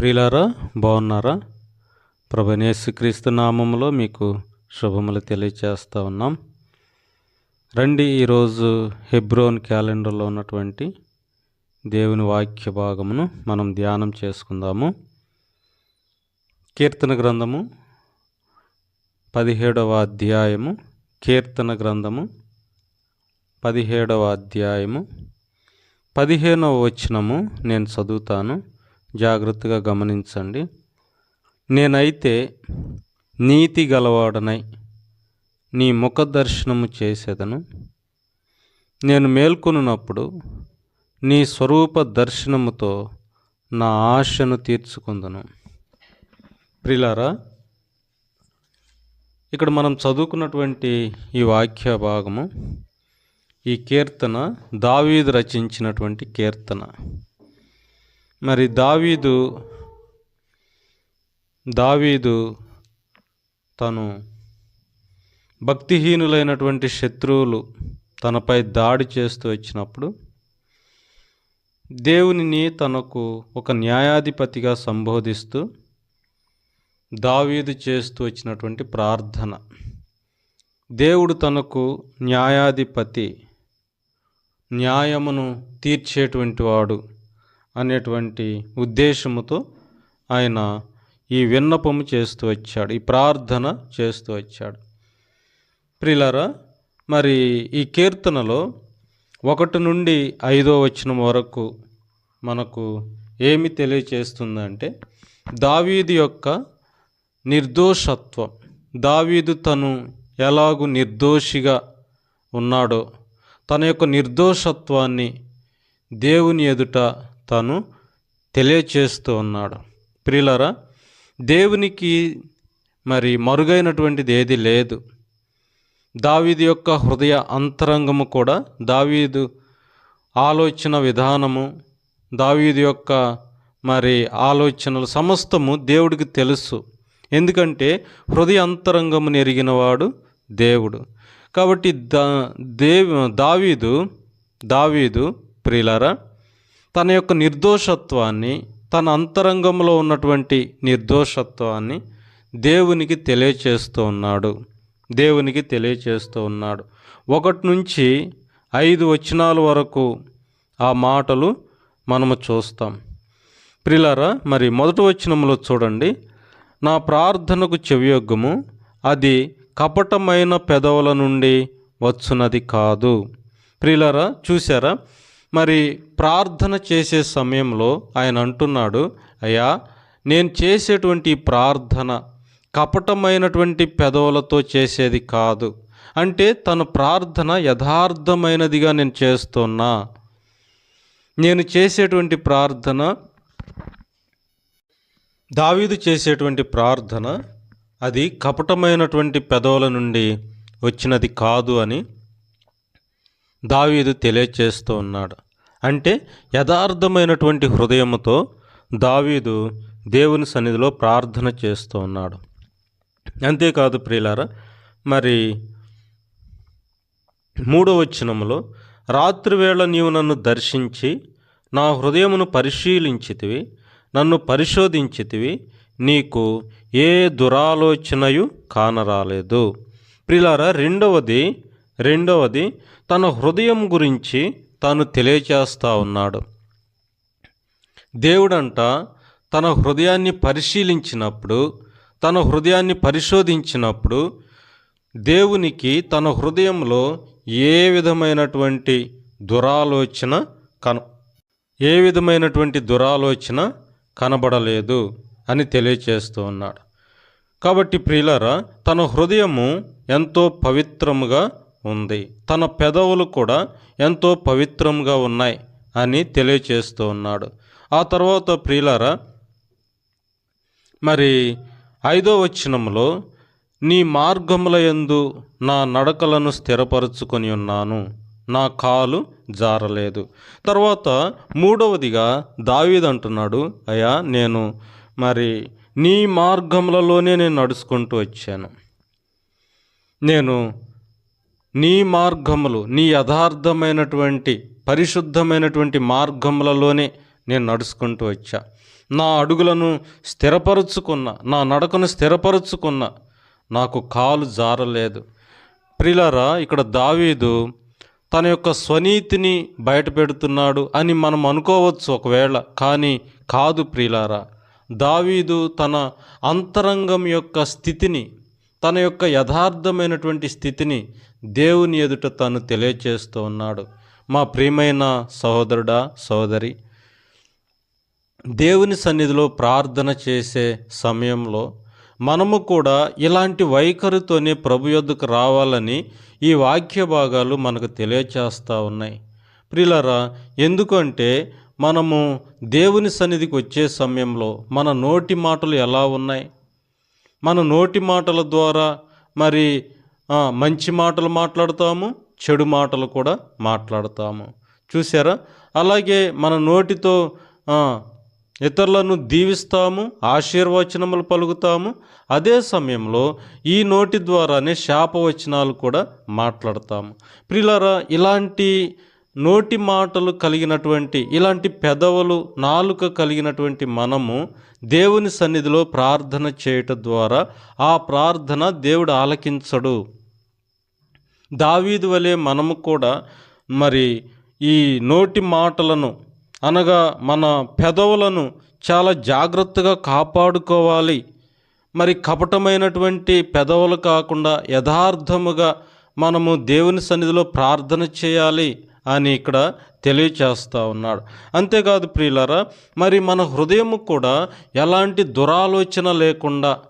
ప్రియులారా బాగున్నారా? ప్రభనేసుక్రీస్తు నామంలో మీకు శుభములు తెలియచేస్తూ ఉన్నాం. రండి ఈరోజు హెబ్రోన్ క్యాలెండర్లో ఉన్నటువంటి దేవుని వాక్య భాగమును మనం ధ్యానం చేసుకుందాము. కీర్తన గ్రంథము పదిహేడవ అధ్యాయము. కీర్తన గ్రంథము పదిహేడవ అధ్యాయము. పదిహేనవ వచనము నేను చదువుతాను. జాగ్రత్తగా గమనించండి. నేనైతే నీతి గలవాడనై నీ ముఖ దర్శనము చేసేదను. నేను మేల్కొనున్నప్పుడు నీ స్వరూప దర్శనముతో నా ఆశను తీర్చుకుందను. ప్రిలారా ఇక్కడ మనం చదువుకున్నటువంటి ఈ వాక్య భాగము ఈ కీర్తన దావీదు రచించినటువంటి కీర్తన. మరి దావీదు దావీదు తను భక్తిహీనులైనటువంటి శత్రువులు తనపై దాడి చేస్తూ వచ్చినప్పుడు దేవునిని తనకు ఒక న్యాయాధిపతిగా సంబోధిస్తూ దావీదు చేస్తూ వచ్చినటువంటి ప్రార్థన. దేవుడు తనకు న్యాయాధిపతి న్యాయమును తీర్చేటువంటి వాడు. అనేటువంటి ఉద్దేశముతో ఆయన ఈ విన్నపము చేస్తూ వచ్చాడు ఈ ప్రార్థన చేస్తూ వచ్చాడు. ప్రిలరా మరి ఈ కీర్తనలో ఒకటి నుండి ఐదో వచనం వరకు మనకు ఏమి తెలియచేస్తుందంటే దావీదు యొక్క నిర్దోషత్వం దావీదు తను ఎలాగు నిర్దోషిగా ఉన్నాడో తన యొక్క నిర్దోషత్వాన్ని దేవుని ఎదుట తను తెలియచేస్తూ ఉన్నాడు. ప్రియులరా దేవునికి మరి మరుగైనటువంటిది ఏది లేదు. దావీదు యొక్క హృదయ అంతరంగము కూడా దావీదు ఆలోచన విధానము దావీదు యొక్క మరి ఆలోచనలు సమస్తము దేవుడికి తెలుసు. ఎందుకంటే హృదయ అంతరంగమును ఎరిగినవాడు దేవుడు. కాబట్టి దా దేవ్ దావీదు దావీదు ప్రియులరా తన యొక్క నిర్దోషత్వాన్ని తన అంతరంగంలో ఉన్నటువంటి నిర్దోషత్వాన్ని దేవునికి తెలియచేస్తూ ఉన్నాడు. దేవునికి తెలియచేస్తూ ఉన్నాడు. ఒకటి నుంచి ఐదు వచనాల వరకు ఆ మాటలు మనము చూస్తాం. ప్రిలరా మరి మొదటి వచనంలో చూడండి. నా ప్రార్థనకు చెవియొగ్గము అది కపటమైన పెదవుల నుండి వచ్చున్నది కాదు. ప్రిలరా చూసారా మరి ప్రార్థన చేసే సమయంలో ఆయన అంటున్నాడు అయ్యా నేను చేసేటువంటి ప్రార్థన కపటమైనటువంటి పెదవులతో చేసేది కాదు. అంటే తన ప్రార్థన యథార్థమైనదిగా నేను చేస్తున్నా. నేను చేసేటువంటి ప్రార్థన దావీదు చేసేటువంటి ప్రార్థన అది కపటమైనటువంటి పెదవుల నుండి వచ్చినది కాదు అని దావీదు తెలియచేస్తూ ఉన్నాడు. అంటే యథార్థమైనటువంటి హృదయముతో దావీదు దేవుని సన్నిధిలో ప్రార్థన చేస్తూ ఉన్నాడు. అంతేకాదు ప్రియులారా మరి మూడో వచనములో రాత్రివేళ నీవు నన్ను దర్శించి నా హృదయమును పరిశీలించితివి నన్ను పరిశోధించితివి నీకు ఏ దురాలోచనయు కానరాలేదు. ప్రిలారా రెండవది రెండవది తన హృదయం గురించి తాను తెలియచేస్తూ ఉన్నాడు. దేవుడంట తన హృదయాన్ని పరిశీలించినప్పుడు తన హృదయాన్ని పరిశోధించినప్పుడు దేవునికి తన హృదయంలో ఏ విధమైనటువంటి దురాలోచన కన ఏ విధమైనటువంటి దురాలోచన కనబడలేదు అని తెలియచేస్తూ ఉన్నాడు. కాబట్టి ప్రియులరా తన హృదయము ఎంతో పవిత్రముగా ఉంది. తన పెదవులు కూడా ఎంతో పవిత్రంగా ఉన్నాయి అని తెలియచేస్తూ ఉన్నాడు. ఆ తర్వాత ప్రియులారా మరి ఐదో వచనంలో నీ మార్గముల యందు నా నడకలను స్థిరపరుచుకొని ఉన్నాను. నా కాలు జారలేదు. తర్వాత మూడవదిగా దావీద్ అంటున్నాడు అయ్యా నేను మరి నీ మార్గములలోనే నేను నడుచుకుంటూ వచ్చాను. నేను నీ మార్గములు నీ యథార్థమైనటువంటి పరిశుద్ధమైనటువంటి మార్గములలోనే నేను నడుచుకుంటూ వచ్చా. నా అడుగులను స్థిరపరుచుకున్న నా నడకను స్థిరపరుచుకున్న నాకు కాలు జారలేదు. ప్రిలారా ఇక్కడ దావీదు తన యొక్క స్వనీతిని బయటపెడుతున్నాడు అని మనం అనుకోవచ్చు ఒకవేళ కానీ కాదు ప్రిలారా. దావీదు తన అంతరంగం యొక్క స్థితిని తన యొక్క యథార్థమైనటువంటి స్థితిని దేవుని ఎదుట తను తెలియచేస్తూ ఉన్నాడు. మా ప్రియమైన సహోదరుడా సహోదరి దేవుని సన్నిధిలో ప్రార్థన చేసే సమయంలో మనము కూడా ఇలాంటి వైఖరితోనే ప్రభు యొద్దకు రావాలని ఈ వాక్య భాగాలు మనకు తెలియచేస్తూ ఉన్నాయి. ప్రిలరా ఎందుకంటే మనము దేవుని సన్నిధికి వచ్చే సమయంలో మన నోటి మాటలు ఎలా ఉన్నాయి? మన నోటి మాటల ద్వారా మరి మంచి మాటలు మాట్లాడతాము చెడు మాటలు కూడా మాట్లాడతాము. చూసారా అలాగే మన నోటితో ఇతరులను దీవిస్తాము ఆశీర్వచనములు పలుకుతాము. అదే సమయంలో ఈ నోటి ద్వారానే శాపవచనాలు కూడా మాట్లాడతాము. ప్రిలరా ఇలాంటి నోటి మాటలు కలిగినటువంటి ఇలాంటి పెదవులు నాలుక కలిగినటువంటి మనము దేవుని సన్నిధిలో ప్రార్థన చేయటం ద్వారా ఆ ప్రార్థన దేవుడు ఆలకించడు. దావీదు వలె మనము కూడా మరి ఈ నోటి మాటలను అనగా మన పెదవులను చాలా జాగ్రత్తగా కాపాడుకోవాలి. మరి కపటమైనటువంటి పెదవులు కాకుండా యథార్థముగా మనము దేవుని సన్నిధిలో ప్రార్థన చేయాలి. అని ఇక్కడ తెలియచేస్తూ ఉన్నాడు. అంతేకాదు ప్రియులరా మరి మన హృదయం కూడా ఎలాంటి దురాలోచన లేకుండా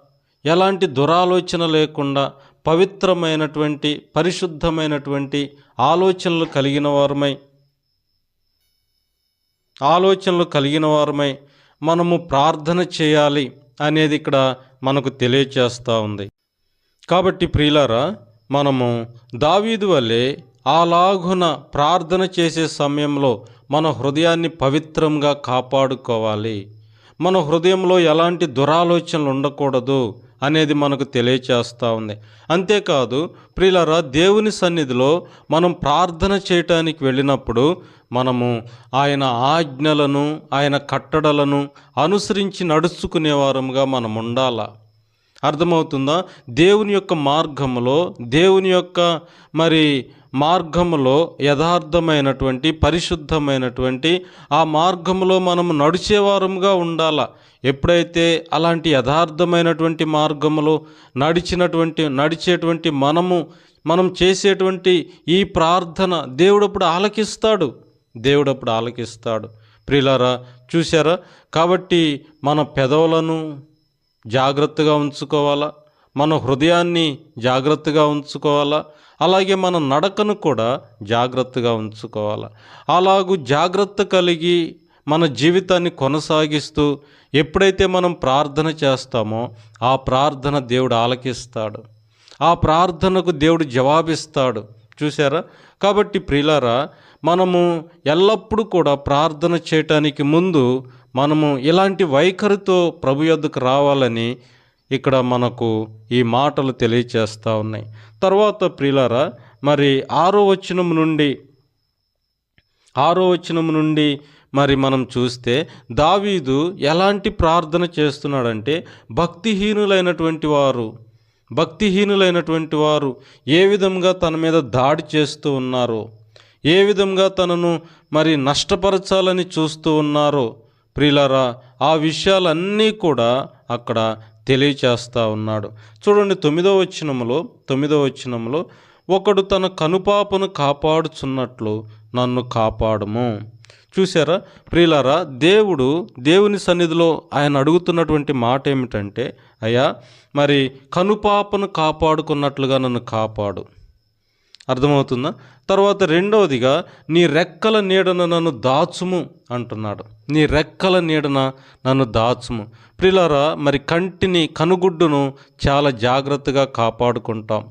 ఎలాంటి దురాలోచన లేకుండా పవిత్రమైనటువంటి పరిశుద్ధమైనటువంటి ఆలోచనలు కలిగిన వారమై ఆలోచనలు కలిగిన వారమై మనము ప్రార్థన చేయాలి అనేది ఇక్కడ మనకు తెలియచేస్తూ ఉంది. కాబట్టి ప్రియులారా మనము దావీదు వల్లే అలాగున ప్రార్థన చేసే సమయంలో మన హృదయాన్ని పవిత్రంగా కాపాడుకోవాలి. మన హృదయంలో ఎలాంటి దురాలోచనలు ఉండకూడదు అనేది మనకు తెలియచేస్తూ ఉంది. అంతేకాదు ప్రియులరా దేవుని సన్నిధిలో మనం ప్రార్థన చేయటానికి వెళ్ళినప్పుడు మనము ఆయన ఆజ్ఞలను ఆయన కట్టడలను అనుసరించి నడుచుకునే వారముగా మనం ఉండాలా? అర్థమవుతుందా? దేవుని యొక్క మార్గంలో దేవుని యొక్క మరి మార్గములో యథార్థమైనటువంటి పరిశుద్ధమైనటువంటి ఆ మార్గములో మనము నడిచేవారముగా ఉండాల? ఎప్పుడైతే అలాంటి యథార్థమైనటువంటి మార్గములో నడిచినటువంటి నడిచేటువంటి మనము మనం చేసేటువంటి ఈ ప్రార్థన దేవుడప్పుడు ఆలకిస్తాడు. దేవుడప్పుడు ఆలకిస్తాడు. ప్రియులారా చూసారా కాబట్టి మన పెదవులను జాగ్రత్తగా ఉంచుకోవాలా? మన హృదయాన్ని జాగ్రత్తగా ఉంచుకోవాలా? అలాగే మన నడకను కూడా జాగ్రత్తగా ఉంచుకోవాలి. అలాగూ జాగ్రత్త కలిగి మన జీవితాన్ని కొనసాగిస్తూ ఎప్పుడైతే మనం ప్రార్థన చేస్తామో ఆ ప్రార్థన దేవుడు ఆలకిస్తాడు. ఆ ప్రార్థనకు దేవుడు జవాబిస్తాడు. చూసారా కాబట్టి ప్రిలారా మనము ఎల్లప్పుడూ కూడా ప్రార్థన చేయటానికి ముందు మనము ఇలాంటి వైఖరితో ప్రభు యొద్దకు రావాలని ఇక్కడ మనకు ఈ మాటలు తెలియచేస్తూ ఉన్నాయి. తర్వాత ప్రియులారా మరి ఆరో వచనం నుండి ఆరో వచనం నుండి మరి మనం చూస్తే దావీదు ఎలాంటి ప్రార్థన చేస్తున్నాడంటే భక్తిహీనులైనటువంటి వారు భక్తిహీనులైనటువంటి వారు ఏ విధంగా తన మీద దాడి చేస్తూ ఉన్నారో ఏ విధంగా తనను మరి నష్టపరచాలని చూస్తూ ఉన్నారో ప్రిలరా ఆ విషయాలన్నీ కూడా అక్కడ తెలియచేస్తా ఉన్నాడు. చూడండి తొమ్మిదో వచనములో తొమ్మిదో వచనములో ఒకడు తన కనుపాపను కాపాడుచున్నట్లు నన్ను కాపాడము. చూసారా ప్రియులారా దేవుడు దేవుని సన్నిధిలో ఆయన అడుగుతున్నటువంటి మాట ఏమిటంటే అయ్యా మరి కనుపాపను కాపాడుకున్నట్లుగా నన్ను కాపాడు. అర్థమవుతుందా? తర్వాత రెండవదిగా నీ రెక్కల నీడన నన్ను దాచుము అంటున్నాడు. నీ రెక్కల నీడన నన్ను దాచుము. ప్రిలారా మరి కంటిని కనుగుడ్డును చాలా జాగ్రత్తగా కాపాడుకుంటాం.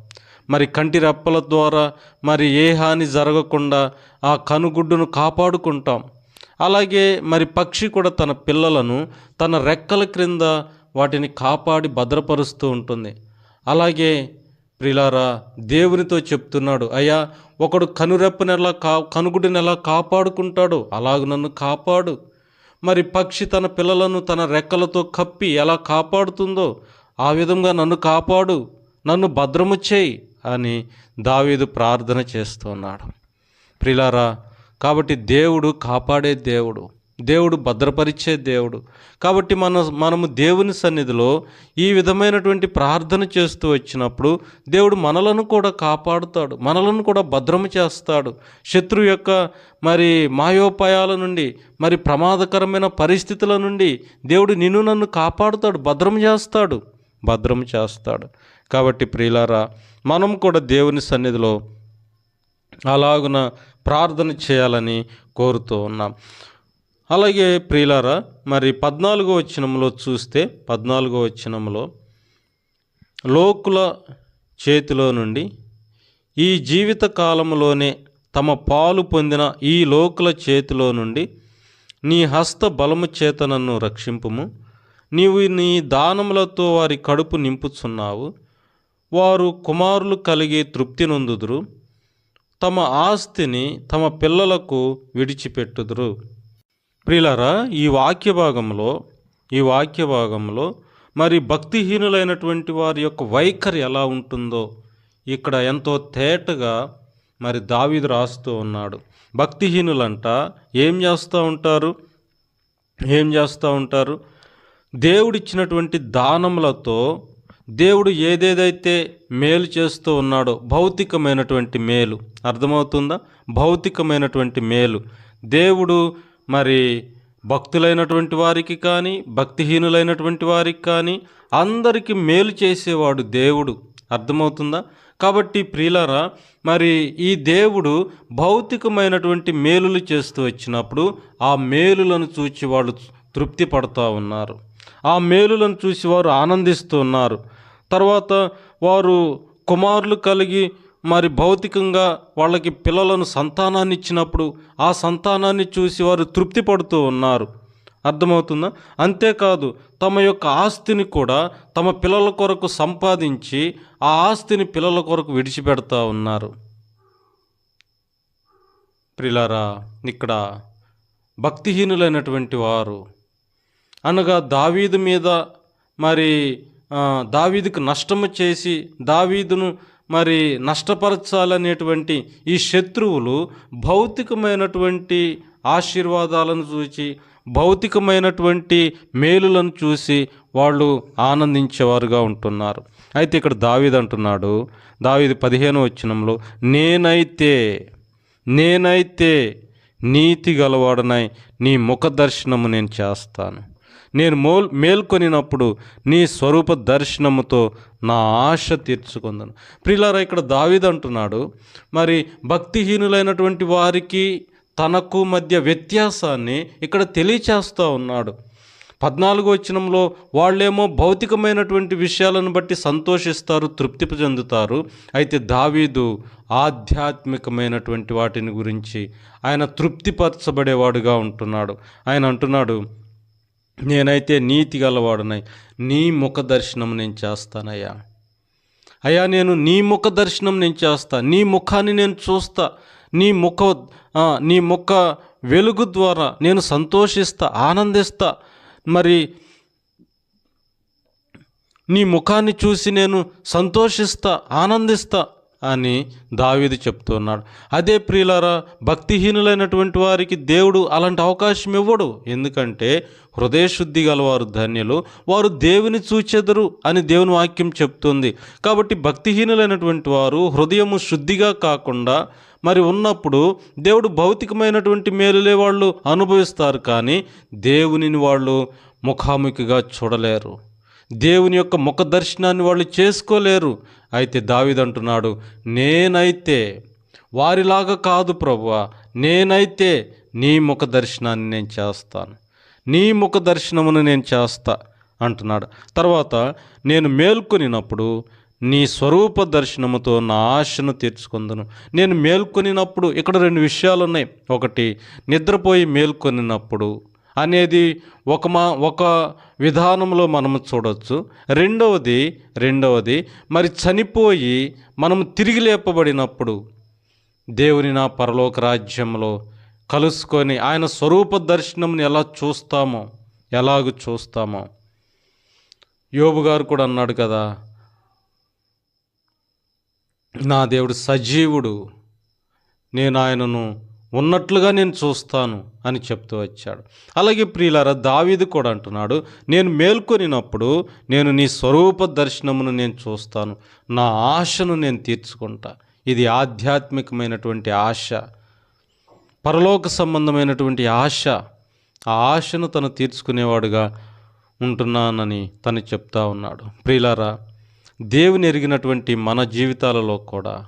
మరి కంటి రెప్పల ద్వారా మరి ఏ హాని జరగకుండా ఆ కనుగుడ్డును కాపాడుకుంటాం. అలాగే మరి పక్షి కూడా తన పిల్లలను తన రెక్కల క్రింద వాటిని కాపాడి భద్రపరుస్తూ ఉంటుంది. అలాగే ప్రిలారా దేవునితో చెప్తున్నాడు అయ్యా ఒకడు కనురెప్పనెలా కా కనుగుడినెలా కాపాడుకుంటాడు అలాగ నన్ను కాపాడు. మరి పక్షి తన పిల్లలను తన రెక్కలతో కప్పి ఎలా కాపాడుతుందో ఆ విధంగా నన్ను కాపాడు నన్ను భద్రము చేయి అని దావీదు ప్రార్థన చేస్తున్నాడు. ప్రిలారా కాబట్టి దేవుడు కాపాడే దేవుడు. దేవుడు భద్రపరిచే దేవుడు. కాబట్టి మన మనము దేవుని సన్నిధిలో ఈ విధమైనటువంటి ప్రార్థన చేస్తూ వచ్చినప్పుడు దేవుడు మనలను కూడా కాపాడుతాడు మనలను కూడా భద్రము చేస్తాడు. శత్రు యొక్క మరి మాయోపాయాల నుండి మరి ప్రమాదకరమైన పరిస్థితుల నుండి దేవుడు నిన్ను నన్ను కాపాడుతాడు భద్రం చేస్తాడు భద్రం చేస్తాడు. కాబట్టి ప్రియులారా మనం కూడా దేవుని సన్నిధిలో అలాగున ప్రార్థన చేయాలని కోరుతూ ఉన్నాం. అలాగే ప్రియులారా మరి పద్నాలుగో వచనంలో చూస్తే పద్నాలుగో వచనంలో లోకుల చేతిలో నుండి ఈ జీవిత కాలంలోనే తమ పాలు పొందిన ఈ లోకుల చేతిలో నుండి నీ హస్త బలము చేత నన్ను రక్షింపుము. నీవు నీ దానములతో వారి కడుపు నింపుచున్నావు. వారు కుమారులు కలిగి తృప్తి నొందుదురు. తమ ఆస్తిని తమ పిల్లలకు విడిచిపెట్టుదురు. ప్రియులారా ఈ వాక్య భాగంలో ఈ వాక్య భాగంలో మరి భక్తిహీనులైనటువంటి వారి యొక్క వైఖరి ఎలా ఉంటుందో ఇక్కడ ఎంతో తేటగా మరి దావీదు రాస్తూ ఉన్నాడు. భక్తిహీనులంట ఏం చేస్తూ ఉంటారు? ఏం చేస్తూ ఉంటారు? దేవుడిచ్చినటువంటి దానములతో దేవుడు ఏదేదైతే మేలు చేస్తూ ఉన్నాడో భౌతికమైనటువంటి మేలు. అర్థమవుతుందా? భౌతికమైనటువంటి మేలు. దేవుడు మరి భక్తులైనటువంటి వారికి కానీ భక్తిహీనులైనటువంటి వారికి కానీ అందరికీ మేలు చేసేవాడు దేవుడు. అర్థమవుతుందా? కాబట్టి ప్రియులారా మరి ఈ దేవుడు భౌతికమైనటువంటి మేలులు చేస్తూ వచ్చినప్పుడు ఆ మేలులను చూచి వాళ్ళు తృప్తి పడుతూ ఉన్నారు. ఆ మేలులను చూసి వారు ఆనందిస్తూ ఉన్నారు. తర్వాత వారు కుమారులు కలిగి మరి భౌతికంగా వాళ్ళకి పిల్లలను సంతానాన్ని ఇచ్చినప్పుడు ఆ సంతానాన్ని చూసి వారు తృప్తి పడుతూ ఉన్నారు. అర్థమవుతుందా? అంతేకాదు తమ యొక్క ఆస్తిని కూడా తమ పిల్లల కొరకు సంపాదించి ఆ ఆస్తిని పిల్లల కొరకు విడిచిపెడతా ఉన్నారు. ప్రిలారా ఇక్కడ భక్తిహీనులైనటువంటి వారు అనగా దావీదు మీద మరి దావీదుకు నష్టము చేసి దావీదును మరి నష్టపరచాలనేటువంటి ఈ శత్రువులు భౌతికమైనటువంటి ఆశీర్వాదాలను చూచి భౌతికమైనటువంటి మేలులను చూసి వాళ్ళు ఆనందించేవారుగా ఉంటున్నారు. అయితే ఇక్కడ దావీదు అంటున్నాడు. దావీదు పదిహేను వచ్చినంలో నేనైతే నేనైతే నీతి గలవాడనై నీ ముఖ దర్శనము నేను చేస్తాను. నేను మోల్ మేల్కొనినప్పుడు నీ స్వరూప దర్శనముతో నా ఆశ తీర్చుకుందను. ప్రిలారా ఇక్కడ దావీదు అంటున్నాడు మరి భక్తిహీనులైనటువంటి వారికి తనకు మధ్య వ్యత్యాసాన్ని ఇక్కడ తెలియచేస్తూ ఉన్నాడు. పద్నాలుగో వచనంలో వాళ్ళేమో భౌతికమైనటువంటి విషయాలను బట్టి సంతోషిస్తారు తృప్తి చెందుతారు. అయితే దావీదు ఆధ్యాత్మికమైనటువంటి వాటిని గురించి ఆయన తృప్తిపరచబడేవాడుగా ఉంటున్నాడు. ఆయన అంటున్నాడు నేనైతే నీతి గలవాడునై. నీ ముఖ దర్శనం నేను చేస్తానయ్యా. అయ్యా నేను నీ ముఖ దర్శనం నేను చేస్తా. నీ ముఖాన్ని నేను చూస్తా. నీ ముఖ నీ ముఖ వెలుగు ద్వారా నేను సంతోషిస్తా ఆనందిస్తా. మరి నీ ముఖాన్ని చూసి నేను సంతోషిస్తా ఆనందిస్తా. అని దావీది చెప్తున్నాడు. అదే ప్రియులారా భక్తిహీనులైనటువంటి వారికి దేవుడు అలాంటి అవకాశం ఇవ్వడు. ఎందుకంటే హృదయశుద్ధి గలవారు ధన్యులు వారు దేవుని చూచెదరు అని దేవుని వాక్యం చెప్తుంది. కాబట్టి భక్తిహీనులైనటువంటి వారు హృదయము శుద్ధిగా కాకుండా మరి ఉన్నప్పుడు దేవుడు భౌతికమైనటువంటి మేలులే వాళ్ళు అనుభవిస్తారు కానీ దేవునిని వాళ్ళు ముఖాముఖిగా చూడలేరు. దేవుని యొక్క ముఖ దర్శనాన్ని వాళ్ళు చేసుకోలేరు. అయితే దావిదంటున్నాడు నేనైతే వారిలాగా కాదు ప్రభువా నేనైతే నీ ముఖ దర్శనాన్ని నేను చేస్తాను. నీ ముఖ దర్శనమును నేను చేస్తా అంటున్నాడు. తర్వాత నేను మేల్కొనినప్పుడు నీ స్వరూప దర్శనముతో నా ఆశను తీర్చుకుందును. నేను మేల్కొనినప్పుడు ఇక్కడ రెండు విషయాలు ఉన్నాయి ఒకటి నిద్రపోయి మేల్కొనినప్పుడు అనేది ఒక మా ఒక విధానంలో మనము చూడవచ్చు రెండవది రెండవది మరి చనిపోయి మనము తిరిగి లేపబడినప్పుడు దేవుని నా పరలోక రాజ్యంలో కలుసుకొని ఆయన స్వరూప దర్శనంని ఎలా చూస్తామో ఎలాగ చూస్తామో. యోబు గారు కూడా అన్నాడు కదా నా దేవుడు సజీవుడు నేను ఆయనను ఉన్నట్లుగా నేను చూస్తాను అని చెప్తూ వచ్చాడు. అలాగే ప్రియులారా దావీది కూడా అంటున్నాడు నేను మేల్కొనినప్పుడు నేను నీ స్వరూప దర్శనమును నేను చూస్తాను. నా ఆశను నేను తీర్చుకుంటా. ఇది ఆధ్యాత్మికమైనటువంటి ఆశ. పరలోక సంబంధమైనటువంటి ఆశ. ఆ ఆశను తను తీర్చుకునేవాడుగా ఉంటున్నానని తను చెప్తా ఉన్నాడు. ప్రియులారా దేవుని ఎరిగినటువంటి మన జీవితాలలో కూడా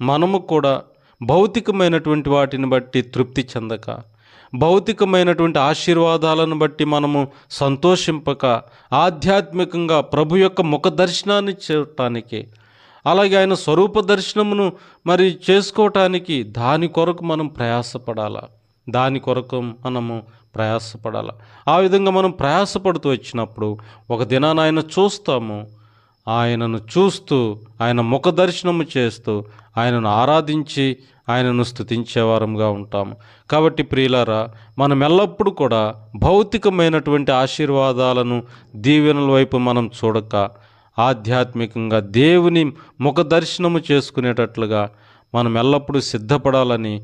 మనము కూడా భౌతికమైనటువంటి వాటిని బట్టి తృప్తి చెందక భౌతికమైనటువంటి ఆశీర్వాదాలను బట్టి మనము సంతోషింపక ఆధ్యాత్మికంగా ప్రభు యొక్క ముఖ దర్శనాన్ని చేయటానికి అలాగే ఆయన స్వరూప దర్శనమును మరి చేసుకోవటానికి దాని కొరకు మనం ప్రయాసపడాలా దాని కొరకు మనము ప్రయాసపడాల. ఆ విధంగా మనం ప్రయాసపడుతూ వచ్చినప్పుడు ఒక దినాన ఆయన చూస్తాము ఆయనను చూస్తూ ఆయన ముఖ దర్శనము చేస్తూ ఆయనను ఆరాధించి ఆయనను స్థుతించేవారంగా ఉంటాము కాబట్టి ప్రియులారా మనం ఎల్లప్పుడూ కూడా భౌతికమైనటువంటి ఆశీర్వాదాలను దీవెనల వైపు మనం చూడక ఆధ్యాత్మికంగా దేవుని ముఖ దర్శనము చేసుకునేటట్లుగా మనం ఎల్లప్పుడూ సిద్ధపడాలని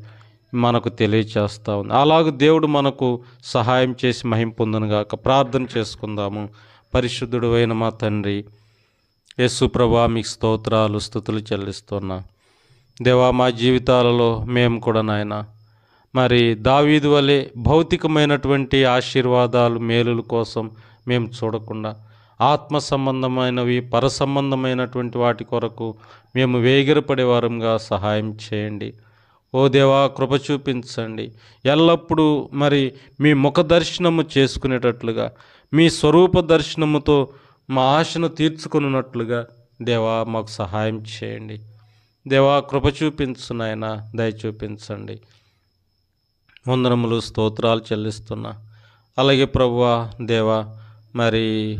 మనకు తెలియచేస్తా ఉంది. అలాగ దేవుడు మనకు సహాయం చేసి మహింపొందనుగాక ప్రార్థన చేసుకుందాము. పరిశుద్ధుడు అయిన మా తండ్రి యేసు ప్రభా మీకు స్తోత్రాలు స్థుతులు చెల్లిస్తున్నా. దేవా మా జీవితాలలో మేము కూడా నాయన. మరి దావీదు వలె భౌతికమైనటువంటి ఆశీర్వాదాలు మేలుల కోసం మేము చూడకుండా ఆత్మ సంబంధమైనవి పర సంబంధమైనటువంటి వాటి కొరకు మేము వేగిరపడే వారంగా సహాయం చేయండి. ఓ దేవా కృప చూపించండి. ఎల్లప్పుడూ మరి మీ ముఖ దర్శనము చేసుకునేటట్లుగా మీ స్వరూప దర్శనముతో మా ఆశను తీర్చుకున్నట్లుగా దేవా మాకు సహాయం చేయండి. దేవా కృప చూపించు నాయన దయ చూపించండి. వందనములు స్తోత్రాలు చెల్లిస్తున్నా. అలాగే ప్రభువా దేవా మరి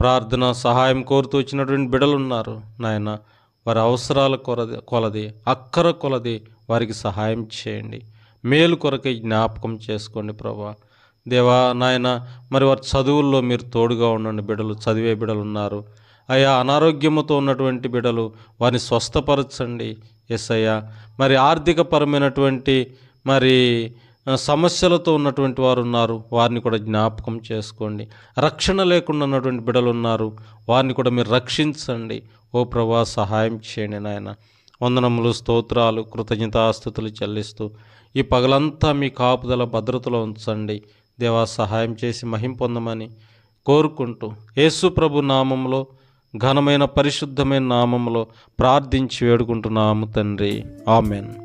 ప్రార్థన సహాయం కోరుతూ వచ్చినటువంటి బిడలు ఉన్నారు నాయన. వారి అవసరాల కొలది కొలది అక్కర కొలది వారికి సహాయం చేయండి. మేలు కొరకై జ్ఞాపకం చేసుకోండి ప్రభా దేవా నాయన మరి వారి చదువుల్లో మీరు తోడుగా ఉండండి బిడలు చదివే బిడలు ఉన్నారు. అయ్యా అనారోగ్యముతో ఉన్నటువంటి బిడలు వారిని స్వస్థపరచండి. ఎస్ అయ్యా మరి ఆర్థికపరమైనటువంటి మరి సమస్యలతో ఉన్నటువంటి వారు ఉన్నారు. వారిని కూడా జ్ఞాపకం చేసుకోండి. రక్షణ లేకుండా ఉన్నటువంటి బిడలు ఉన్నారు. వారిని కూడా మీరు రక్షించండి. ఓ ప్రభా సహాయం చేయండి నాయన. వందనములు స్తోత్రాలు కృతజ్ఞతాస్థుతులు చెల్లిస్తూ ఈ పగలంతా మీ కాపుదల భద్రతలో ఉంచండి. దేవా సహాయం చేసి మహిం పొందమని కోరుకుంటూ యేసు ప్రభు నామంలో ఘనమైన పరిశుద్ధమైన నామంలో ప్రార్థించి వేడుకుంటున్నాము తండ్రి. ఆమెన్.